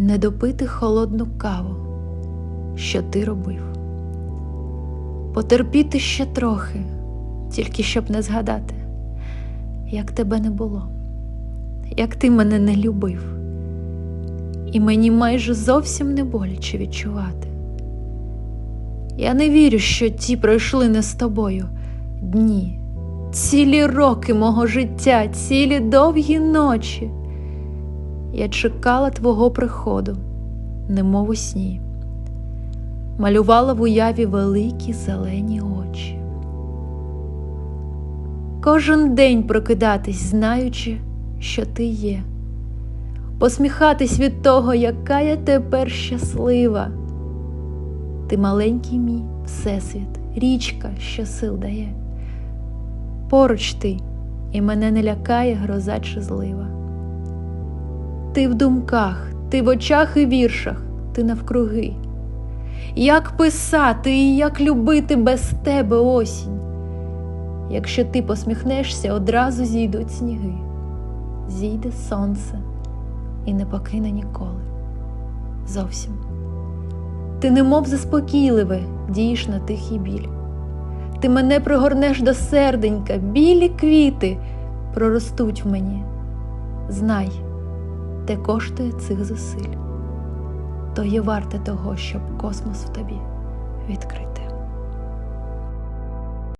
не допити холодну каву, що ти робив. Потерпіти ще трохи, тільки щоб не згадати, як тебе не було, як ти мене не любив, і мені майже зовсім не боляче відчувати. Я не вірю, що ті пройшли не з тобою дні, цілі роки мого життя, цілі довгі ночі. Я чекала твого приходу, немов у сні, малювала в уяві великі зелені очі. Кожен день прокидатись, знаючи, що ти є, посміхатись від того, яка я тепер щаслива. Ти маленький мій всесвіт, річка, що сил дає. Поруч ти, і мене не лякає гроза чи злива. Ти в думках, ти в очах і віршах, ти навкруги. Як писати і як любити без тебе осінь? Якщо ти посміхнешся, одразу зійдуть сніги, зійде сонце і не покине ніколи. Зовсім. Ти немов заспокійливе, дієш на тихий біль. Ти мене пригорнеш до серденька, білі квіти проростуть в мені. Знай, те коштує цих зусиль, то є варте того, щоб космос в тобі відкрити.